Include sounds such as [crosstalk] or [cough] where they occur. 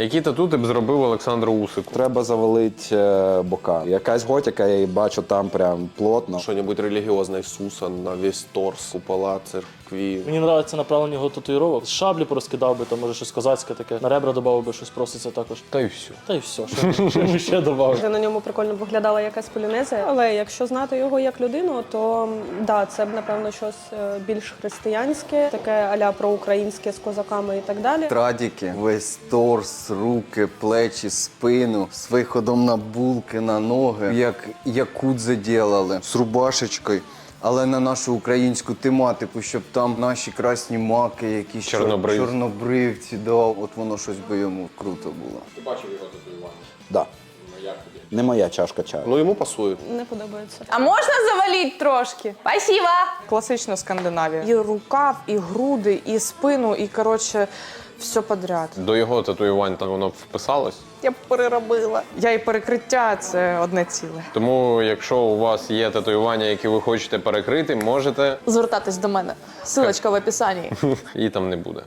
Які тату ти б зробив Олександру Усику? Треба завалити е, бока. Якась готіка, я її бачу там прям плотно. Что-нибудь религиозное Иисуса на весь торс, купола, церкви. Мені подобається направлення його татуїровок. Шаблі порозкидав би, там може щось козацьке таке. На ребра додав би щось проситься також. Та й все. Та й все, що, що ще [laughs] додав. Де на ньому прикольно виглядала якась полінезія. Але якщо знати його як людину, то м, да, це б напевно щось е, більш християнське, таке аля проукраїнське з козаками і так далі. Традіки, весь торс, руки, плечі, спину, з виходом на булки, на ноги, як якудзе ділали, з рубашечкою. Але на нашу українську тематику, щоб там наші красні маки, якісь чор- Чорнобривці. да, от воно щось би йому круто було. Ти бачив його татуювання? Да. Не моя чашка чаю. Ну, ему пасует. Не подобається. А можна завалити трошки? Спасибо! Класична Скандинавія. І рукав, і груди, і спину, і коротше, все подряд. До його татуювань там воно б вписалось. Я б переробила. Я і перекриття це одне ціле. Тому, якщо у вас є татуювання, які ви хочете перекрити, можете Звертатись до мене. Силочка в описанні. [laughs] і там не буде.